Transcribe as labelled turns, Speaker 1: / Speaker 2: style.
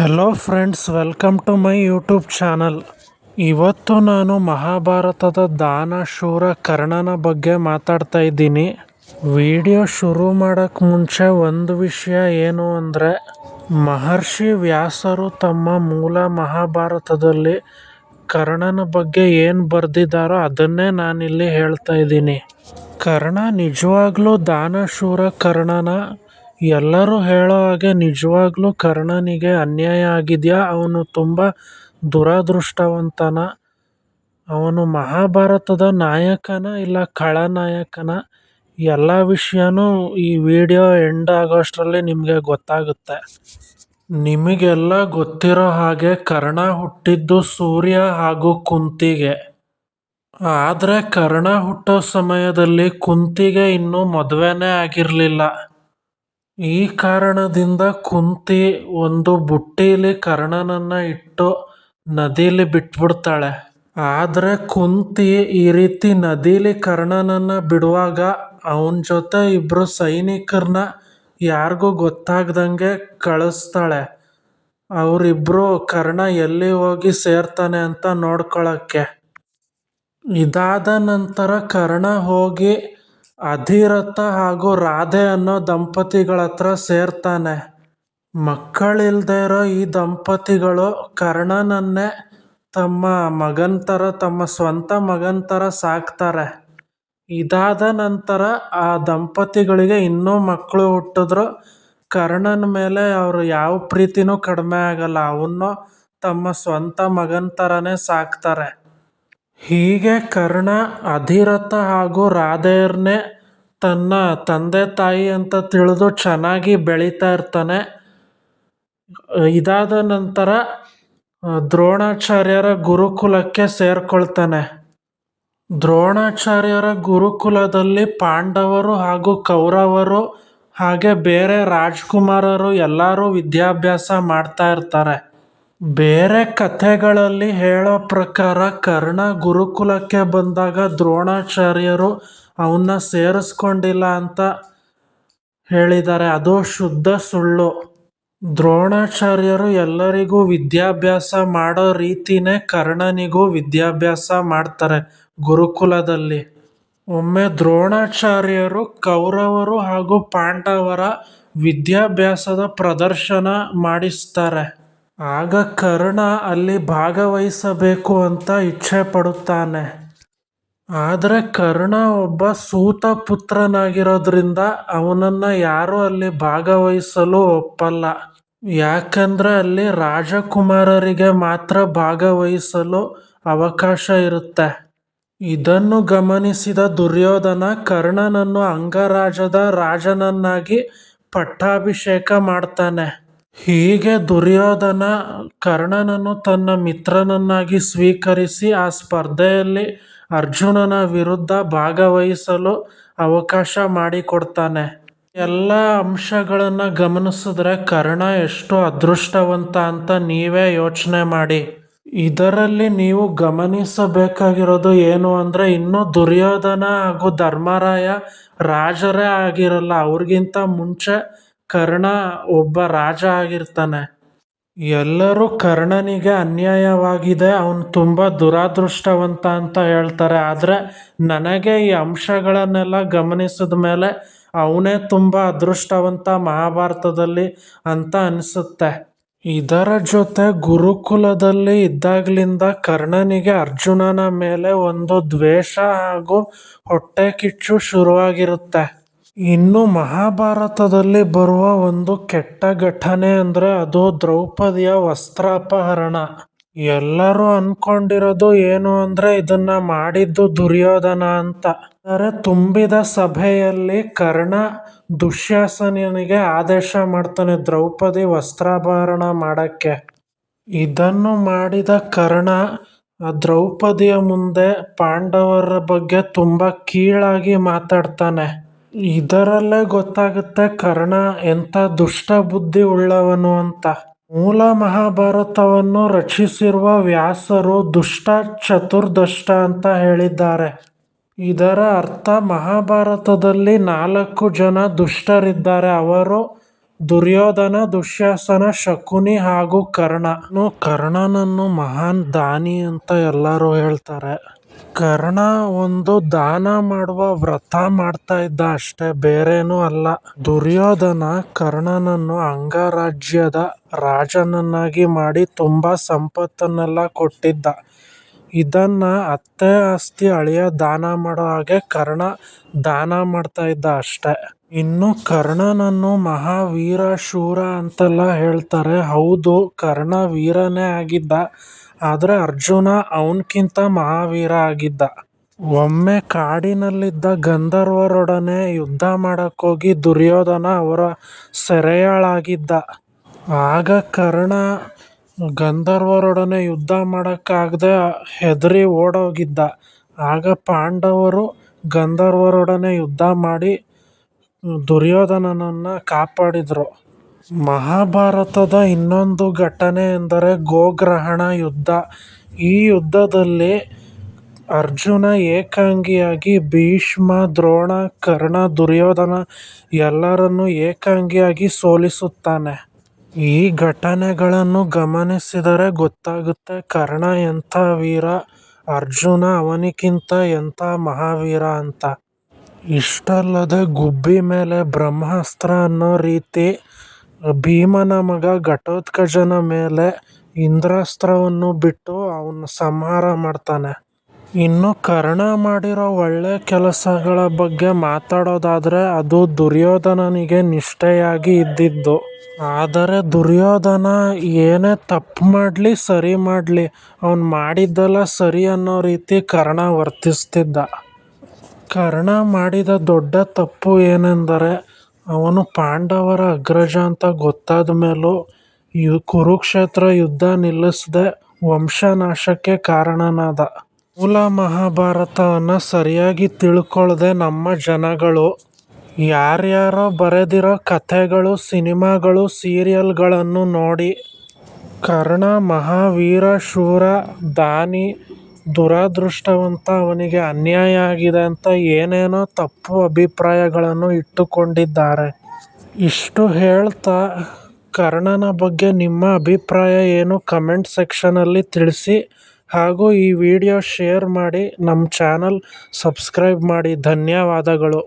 Speaker 1: Hello friends welcome to my YouTube channel ಇವತ್ತು ನಾನು ಮಹಾಭಾರತದ ದಾನ ಶೂರ ಕರ್ಣನ ಬಗ್ಗೆ ಮಾತಾಡ್ತಾ ಇದ್ದೀನಿ. ವಿಡಿಯೋ ಶುರು ಮಾಡೋಕ್ಕೆ ಮುಂಚೆ ಒಂದು ವಿಷಯ ಏನು ಅಂದರೆ, ಮಹರ್ಷಿ ವ್ಯಾಸರು ತಮ್ಮ ಮೂಲ ಮಹಾಭಾರತದಲ್ಲಿ ಕರ್ಣನ ಬಗ್ಗೆ ಏನು ಬರೆದಿದ್ದಾರೋ ಅದನ್ನೇ ನಾನಿಲ್ಲಿ ಹೇಳ್ತಾ ಇದ್ದೀನಿ. ಕರ್ಣ ನಿಜವಾಗ್ಲೂ ದಾನಶೂರ ಕರ್ಣನ ಎಲ್ಲರೂ ಹೇಳೋ ಹಾಗೆ ನಿಜವಾಗ್ಲೂ ಕರ್ಣನಿಗೆ ಅನ್ಯಾಯ ಆಗಿದೆಯಾ? ಅವನು ತುಂಬ ದುರದೃಷ್ಟವಂತನ. ಅವನು ಮಹಾಭಾರತದ ನಾಯಕನ ಇಲ್ಲ ಖಳನಾಯಕನ ಎಲ್ಲ ವಿಷಯನೂ ಈ ವಿಡಿಯೋ ಎಂಡ್ ಆಗೋಷ್ಟರಲ್ಲಿ ನಿಮಗೆ ಗೊತ್ತಾಗುತ್ತೆ. ನಿಮಗೆಲ್ಲ ಗೊತ್ತಿರೋ ಹಾಗೆ ಕರ್ಣ ಹುಟ್ಟಿದ್ದು ಸೂರ್ಯ ಹಾಗೂ ಕುಂತಿಗೆ. ಆದರೆ ಕರ್ಣ ಹುಟ್ಟೋ ಸಮಯದಲ್ಲಿ ಕುಂತಿಗೆ ಇನ್ನೂ ಮದುವೆನೇ ಆಗಿರಲಿಲ್ಲ. ಈ ಕಾರಣದಿಂದ ಕುಂತಿ ಒಂದು ಬುಟ್ಟಿಲಿ ಕರ್ಣನನ್ನ ಇಟ್ಟು ನದಿಲಿ ಬಿಟ್ಬಿಡ್ತಾಳೆ. ಆದರೆ ಕುಂತಿ ಈ ರೀತಿ ನದಿಲಿ ಕರ್ಣನನ್ನ ಬಿಡುವಾಗ ಅವನ ಜೊತೆ ಇಬ್ಬರು ಸೈನಿಕರನ್ನ ಯಾರಿಗೂ ಗೊತ್ತಾಗ್ದಂಗೆ ಕಳಿಸ್ತಾಳೆ. ಅವರಿಬ್ಬರು ಕರ್ಣ ಎಲ್ಲಿ ಹೋಗಿ ಸೇರ್ತಾನೆ ಅಂತ ನೋಡ್ಕೊಳ್ಳೋಕ್ಕೆ ಇದಾದ ನಂತರ ಕರ್ಣ ಹೋಗಿ ಅಧಿರಥ ಹಾಗೂ ರಾಧೆ ಅನ್ನೋ ದಂಪತಿಗಳ ಹತ್ರ ಸೇರ್ತಾನೆ. ಮಕ್ಕಳಿಲ್ದೇ ಇರೋ ಈ ದಂಪತಿಗಳು ಕರ್ಣನನ್ನೇ ತಮ್ಮ ಮಗನ ಥರ ತಮ್ಮ ಸ್ವಂತ ಮಗನ ಥರ ಸಾಕ್ತಾರೆ. ಇದಾದ ನಂತರ ಆ ದಂಪತಿಗಳಿಗೆ ಇನ್ನೂ ಮಕ್ಕಳು ಹುಟ್ಟಿದ್ರು. ಕರ್ಣನ ಮೇಲೆ ಅವರು ಯಾವ ಪ್ರೀತಿನೂ ಕಡಿಮೆ ಆಗಲ್ಲ. ಅವನ್ನೂ ತಮ್ಮ ಸ್ವಂತ ಮಗನ ಥರನೇ ಸಾಕ್ತಾರೆ. ಹೀಗೆ ಕರ್ಣ ಅಧಿರಥ ಹಾಗೂ ರಾಧೆಯರನ್ನೇ ತನ್ನ ತಂದೆ ತಾಯಿ ಅಂತ ತಿಳಿದು ಚೆನ್ನಾಗಿ ಬೆಳೀತಾ ಇರ್ತಾನೆ. ಇದಾದ ನಂತರ ದ್ರೋಣಾಚಾರ್ಯರ ಗುರುಕುಲಕ್ಕೆ ಸೇರಿಕೊಳ್ತಾನೆ. ದ್ರೋಣಾಚಾರ್ಯರ ಗುರುಕುಲದಲ್ಲಿ ಪಾಂಡವರು ಹಾಗೂ ಕೌರವರು, ಹಾಗೆ ಬೇರೆ ರಾಜ್ಕುಮಾರರು ಎಲ್ಲರೂ ವಿದ್ಯಾಭ್ಯಾಸ ಮಾಡ್ತಾ ಇರ್ತಾರೆ. ಬೇರೆ ಕಥೆಗಳಲ್ಲಿ ಹೇಳೋ ಪ್ರಕಾರ ಕರ್ಣ ಗುರುಕುಲಕ್ಕೆ ಬಂದಾಗ ದ್ರೋಣಾಚಾರ್ಯರು ಅವನ್ನ ಸೇರಿಸ್ಕೊಂಡಿಲ್ಲ ಅಂತ ಹೇಳಿದ್ದಾರೆ. ಅದು ಶುದ್ಧ ಸುಳ್ಳು. ದ್ರೋಣಾಚಾರ್ಯರು ಎಲ್ಲರಿಗೂ ವಿದ್ಯಾಭ್ಯಾಸ ಮಾಡೋ ರೀತಿನೇ ಕರ್ಣನಿಗೂ ವಿದ್ಯಾಭ್ಯಾಸ ಮಾಡ್ತಾರೆ ಗುರುಕುಲದಲ್ಲಿ. ಒಮ್ಮೆ ದ್ರೋಣಾಚಾರ್ಯರು ಕೌರವರು ಹಾಗೂ ಪಾಂಡವರ ವಿದ್ಯಾಭ್ಯಾಸದ ಪ್ರದರ್ಶನ ಮಾಡಿಸ್ತಾರೆ. ಆಗ ಕರ್ಣ ಅಲ್ಲಿ ಭಾಗವಹಿಸಬೇಕು ಅಂತ ಇಚ್ಛೆ ಪಡುತ್ತಾನೆ. ಆದರೆ ಕರ್ಣ ಒಬ್ಬ ಸೂತ ಪುತ್ರನಾಗಿರೋದ್ರಿಂದ ಅವನನ್ನು ಯಾರೂ ಅಲ್ಲಿ ಭಾಗವಹಿಸಲು ಒಪ್ಪಲ್ಲ. ಯಾಕಂದರೆ ಅಲ್ಲಿ ರಾಜಕುಮಾರರಿಗೆ ಮಾತ್ರ ಭಾಗವಹಿಸಲು ಅವಕಾಶ ಇರುತ್ತೆ. ಇದನ್ನು ಗಮನಿಸಿದ ದುರ್ಯೋಧನ ಕರ್ಣನನ್ನು ಅಂಗರಾಜದ ರಾಜನನ್ನಾಗಿ ಪಟ್ಟಾಭಿಷೇಕ ಮಾಡ್ತಾನೆ. ಹೀಗೆ ದುರ್ಯೋಧನ ಕರ್ಣನನ್ನು ತನ್ನ ಮಿತ್ರನನ್ನಾಗಿ ಸ್ವೀಕರಿಸಿ ಆ ಸ್ಪರ್ಧೆಯಲ್ಲಿ ಅರ್ಜುನನ ವಿರುದ್ಧ ಭಾಗವಹಿಸಲು ಅವಕಾಶ ಮಾಡಿಕೊಡ್ತಾನೆ. ಎಲ್ಲ ಅಂಶಗಳನ್ನು ಗಮನಿಸಿದ್ರೆ ಕರ್ಣ ಎಷ್ಟು ಅದೃಷ್ಟವಂತ ಅಂತ ನೀವೇ ಯೋಚನೆ ಮಾಡಿ. ಇದರಲ್ಲಿ ನೀವು ಗಮನಿಸಬೇಕಾಗಿರೋದು ಏನು ಅಂದರೆ ಇನ್ನೂ ದುರ್ಯೋಧನ ಹಾಗೂ ಧರ್ಮರಾಯ ರಾಜರೇ ಆಗಿರಲ್ಲ, ಅವ್ರಿಗಿಂತ ಮುಂಚೆ ಕರ್ಣ ಒಬ್ಬ ರಾಜ ಆಗಿರ್ತಾನೆ. ಎಲ್ಲರೂ ಕರ್ಣನಿಗೆ ಅನ್ಯಾಯವಾಗಿದೆ, ಅವನು ತುಂಬ ದುರಾದೃಷ್ಟವಂತ ಅಂತ ಹೇಳ್ತಾರೆ. ಆದರೆ ನನಗೆ ಈ ಅಂಶಗಳನ್ನೆಲ್ಲ ಗಮನಿಸಿದ ಮೇಲೆ ಅವನೇ ತುಂಬ ಅದೃಷ್ಟವಂತ ಮಹಾಭಾರತದಲ್ಲಿ ಅಂತ ಅನಿಸುತ್ತೆ. ಇದರ ಜೊತೆ ಗುರುಕುಲದಲ್ಲಿ ಇದ್ದಾಗ್ಲಿಂದ ಕರ್ಣನಿಗೆ ಅರ್ಜುನನ ಮೇಲೆ ಒಂದು ದ್ವೇಷ ಹಾಗೂ ಹೊಟ್ಟೆ ಕಿಚ್ಚು ಶುರುವಾಗಿರುತ್ತೆ. ಇನ್ನು ಮಹಾಭಾರತದಲ್ಲಿ ಬರುವ ಒಂದು ಕೆಟ್ಟ ಘಟನೆ ಅಂದರೆ ಅದು ದ್ರೌಪದಿಯ ವಸ್ತ್ರಾಪಹರಣ. ಎಲ್ಲರೂ ಅನ್ಕೊಂಡಿರೋದು ಏನು ಅಂದರೆ ಇದನ್ನ ಮಾಡಿದ್ದು ದುರ್ಯೋಧನ ಅಂತ. ಆದರೆ ತುಂಬಿದ ಸಭೆಯಲ್ಲಿ ಕರ್ಣ ದುಶ್ಯಾಸನಿಗೆ ಆದೇಶ ಮಾಡ್ತಾನೆ ದ್ರೌಪದಿ ವಸ್ತ್ರಾಭರಣ ಮಾಡಕ್ಕೆ. ಇದನ್ನು ಮಾಡಿದ ಕರ್ಣ ದ್ರೌಪದಿಯ ಮುಂದೆ ಪಾಂಡವರ ಬಗ್ಗೆ ತುಂಬ ಕೀಳಾಗಿ ಮಾತಾಡ್ತಾನೆ. ಇದರಲ್ಲೇ ಗೊತ್ತಾಗುತ್ತೆ ಕರ್ಣ ಎಂಥ ದುಷ್ಟ ಬುದ್ಧಿ ಉಳ್ಳವನು ಅಂತ. ಮೂಲ ಮಹಾಭಾರತವನ್ನು ರಚಿಸಿರುವ ವ್ಯಾಸರು ದುಷ್ಟ ಚತುರ್ದಷ್ಟ ಅಂತ ಹೇಳಿದ್ದಾರೆ. ಇದರ ಅರ್ಥ ಮಹಾಭಾರತದಲ್ಲಿ ನಾಲ್ಕು ಜನ ದುಷ್ಟರಿದ್ದಾರೆ. ಅವರು ದುರ್ಯೋಧನ, ದುಶ್ಯಾಸನ, ಶಕುನಿ ಹಾಗೂ ಕರ್ಣ ಕರ್ಣನನ್ನು ಮಹಾನ್ ದಾನಿ ಅಂತ ಎಲ್ಲರೂ ಹೇಳ್ತಾರೆ. ಕರ್ಣ ಒಂದು ದಾನ ಮಾಡುವ ವ್ರತ ಮಾಡ್ತಾ ಇದ್ದ ಅಷ್ಟೇ, ಬೇರೇನೂ ಅಲ್ಲ. ದುರ್ಯೋಧನ ಕರ್ಣನನ್ನು ಅಂಗರಾಜ್ಯದ ರಾಜನನ್ನಾಗಿ ಮಾಡಿ ತುಂಬಾ ಸಂಪತ್ತನ್ನೆಲ್ಲ ಕೊಟ್ಟಿದ್ದ. ಇದನ್ನ ಅತ್ತೆ ಆಸ್ತಿ ಅಳಿಯ ದಾನ ಮಾಡೋ ಹಾಗೆ ಕರ್ಣ ದಾನ ಮಾಡ್ತಾ ಇದ್ದ ಅಷ್ಟೇ. ಇನ್ನು ಕರ್ಣನನ್ನು ಮಹಾವೀರ ಶೂರ ಅಂತೆಲ್ಲ ಹೇಳ್ತಾರೆ. ಹೌದು, ಕರ್ಣ ವೀರನೇ ಆಗಿದ್ದ. ಆದ್ರೆ ಅರ್ಜುನ ಅವನಕ್ಕಿಂತ ಮಹಾವೀರ ಆಗಿದ್ದ. ಒಮ್ಮೆ ಕಾಡಿನಲ್ಲಿದ್ದ ಗಂಧರ್ವರೊಡನೆ ಯುದ್ಧ ಮಾಡಕ್ಕೋಗಿ ದುರ್ಯೋಧನ ಅವರ ಸೆರೆಯಾಳಾಗಿದ್ದ. ಆಗ ಕರ್ಣ ಗಂಧರ್ವರೊಡನೆ ಯುದ್ಧ ಮಾಡೋಕ್ಕಾಗದೆ ಹೆದರಿ ಓಡೋಗಿದ್ದ. ಆಗ ಪಾಂಡವರು ಗಂಧರ್ವರೊಡನೆ ಯುದ್ಧ ಮಾಡಿ ದುರ್ಯೋಧನನನ್ನು ಕಾಪಾಡಿದ್ರು. ಮಹಾಭಾರತದ ಇನ್ನೊಂದು ಘಟನೆ ಎಂದರೆ ಗೋಗ್ರಹಣ ಯುದ್ಧ. ಈ ಯುದ್ಧದಲ್ಲಿ ಅರ್ಜುನ ಏಕಾಂಗಿಯಾಗಿ ಭೀಷ್ಮ, ದ್ರೋಣ, ಕರ್ಣ, ದುರ್ಯೋಧನ ಎಲ್ಲರನ್ನು ಏಕಾಂಗಿಯಾಗಿ ಸೋಲಿಸುತ್ತಾನೆ. ಈ ಘಟನೆಗಳನ್ನು ಗಮನಿಸಿದರೆ ಗೊತ್ತಾಗುತ್ತೆ ಕರ್ಣ ಎಂಥ ವೀರ, ಅರ್ಜುನ ಅವನಿಗಿಂತ ಎಂಥ ಮಹಾವೀರ ಅಂತ. ಇಷ್ಟಲ್ಲದೆ ಗುಬ್ಬಿ ಮೇಲೆ ಬ್ರಹ್ಮಾಸ್ತ್ರ ಅನ್ನೋ ರೀತಿ ಭೀಮನ ಮಗ ಘಟೋತ್ಕಚನ ಮೇಲೆ ಇಂದ್ರಾಸ್ತ್ರವನ್ನು ಬಿಟ್ಟು ಅವನ ಸಂಹಾರ ಮಾಡ್ತಾನೆ. ಇನ್ನು ಕರ್ಣ ಮಾಡಿರೋ ಒಳ್ಳೆ ಕೆಲಸಗಳ ಬಗ್ಗೆ ಮಾತಾಡೋದಾದರೆ ಅದು ದುರ್ಯೋಧನನಿಗೆ ನಿಷ್ಠೆಯಾಗಿ ಇದ್ದಿದ್ದು. ಆದರೆ ದುರ್ಯೋಧನ ಏನೇ ತಪ್ಪು ಮಾಡಲಿ, ಸರಿ ಮಾಡಲಿ, ಅವನು ಮಾಡಿದ್ದೆಲ್ಲ ಸರಿ ಅನ್ನೋ ರೀತಿ ಕರ್ಣ ವರ್ತಿಸ್ತಿದ್ದ. ಕರ್ಣ ಮಾಡಿದ ದೊಡ್ಡ ತಪ್ಪು ಏನೆಂದರೆ ಅವನು ಪಾಂಡವರ ಅಗ್ರಜ ಅಂತ ಗೊತ್ತಾದ ಮೇಲೂ ಯು ಕುರುಕ್ಷೇತ್ರ ಯುದ್ಧ ನಿಲ್ಲಿಸದೆ ವಂಶನಾಶಕ್ಕೆ ಕಾರಣನಾದ. ಮೂಲ ಮಹಾಭಾರತವನ್ನು ಸರಿಯಾಗಿ ತಿಳ್ಕೊಳ್ದೆ ನಮ್ಮ ಜನಗಳು. ಯಾರ್ಯಾರೋ ಬರೆದಿರೋ ಕಥೆಗಳು, ಸಿನಿಮಾಗಳು, ಸೀರಿಯಲ್ಗಳನ್ನು ನೋಡಿ. ಕರ್ಣ, ಮಹಾವೀರ, ಶೂರ, ದಾನಿ ದುರಾದೃಷ್ಟವಂತ ಅವನಿಗೆ ಅನ್ಯಾಯ ಆಗಿದೆ ಅಂತ ಏನೇನೋ ತಪ್ಪು ಅಭಿಪ್ರಾಯಗಳನ್ನು ಇಟ್ಟುಕೊಂಡಿದ್ದಾರೆ. ಇಷ್ಟು ಹೇಳ್ತಾ ಕರ್ಣನ ಬಗ್ಗೆ ನಿಮ್ಮ ಅಭಿಪ್ರಾಯ ಏನು ಕಮೆಂಟ್ ಸೆಕ್ಷನಲ್ಲಿ ತಿಳಿಸಿ ಹಾಗೂ ಈ ವಿಡಿಯೋ ಶೇರ್ ಮಾಡಿ ನಮ್ಮ ಚಾನಲ್ ಸಬ್ಸ್ಕ್ರೈಬ್ ಮಾಡಿ. ಧನ್ಯವಾದಗಳು.